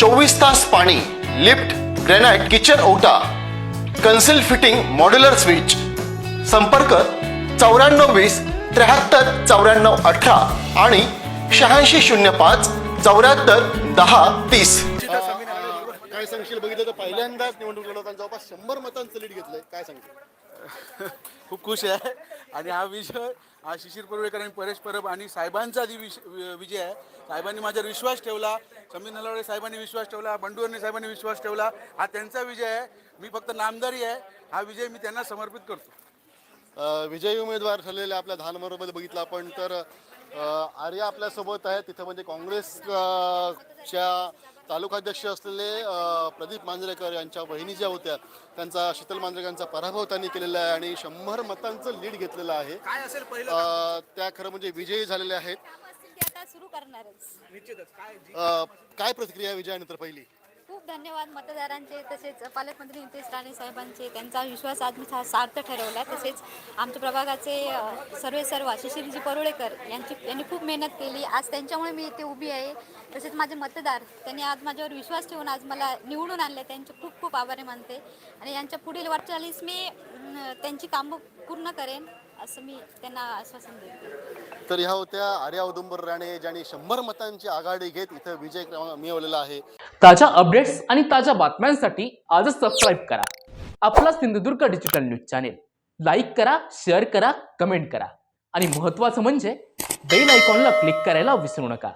चोवीस तास पाणी लिफ्ट ग्रॅनाइट किचन ओटा कन्सिल फिटिंग मॉड्युलर स्विच. संपर्क चौऱ्याण्णव वीस त्र्याहत्तर चौऱ्याण्णव अठरा आणि शहाऐंशी शून्य पाच चौऱ्याहत्तर दहा तीस. काय सांगशील? बघितलं तर पहिल्यांदाच निवडणूक लढवताना जवळपास शंभर मतांचं लीड घेतलंय. काय सांगशील? खूप खुश आहे. आणि हा विजय हा शिशिर पर्वेकर आणि परेश परब आणि साहेबांचा वि- विजय आहे. साहेबांनी माझ्यावर विश्वास ठेवला. समीर नलवडे साहेबांनी विश्वास ठेवला बंडूवरणी साहेबांनी विश्वास ठेवला. हा त्यांचा विजय आहे. मी फक्त नामदारी आहे. हा विजय मी त्यांना समर्पित करतो. विजयी उमेदवार ठरलेले आपल्या धानमरोमध्ये बघितलं आपण तर आर्या आपल्यासोबत आहे तिथं म्हणजे काँग्रेस च्या तालुकाध्यक्ष असलेले प्रदीप मांजरेकर यांच्या बहिणी ज्या होत्या त्यांचा शीतल मांजरेकरांचा पराभव त्यांनी केलेला आहे आणि शंभर मतांचं लीड घेतलेलं आहे. त्या खरं म्हणजे विजयी झालेल्या आहेत. सुरू करणारच. निश्चितच. काय अ, काय प्रतिक्रिया विजयानंतर पहिली? खूप धन्यवाद मतदारांचे तसेच पालकमंत्री नितेश राणे साहेबांचे. त्यांचा विश्वास आज मी सा- सार्थ ठरवला. तसेच आमच्या प्रभागाचे अ, सर्वे सर्व शिशिरजी परुळेकर यांची यांनी खूप मेहनत केली. आज त्यांच्यामुळे मी इथे उभी आहे. तसेच माझे मतदार त्यांनी आज माझ्यावर विश्वास ठेवून आज मला निवडून आणले. त्यांचे खूप खूप आभारी मानते. आणि यांच्या पुढील वाटचालीस मी अं, त्यांची कामं पूर्ण करेन. असं मी त्यांना आश्वासन देते. तर ह्या होत्या आर्या औदुंबर राणे ज्यांनी शंभर मतांची आघाडी घेत इथं विजय क्रमांक मिळवलेला आहे. ताज्या अपडेट्स आणि ताज्या बातम्यांसाठी आजच सबस्क्राईब करा. आपला Sindhudurg digital news channel like करा शेअर करा कमेंट करा. आणि महत्त्वाचं म्हणजे बेल आयकॉनला क्लिक करायला विसरू नका.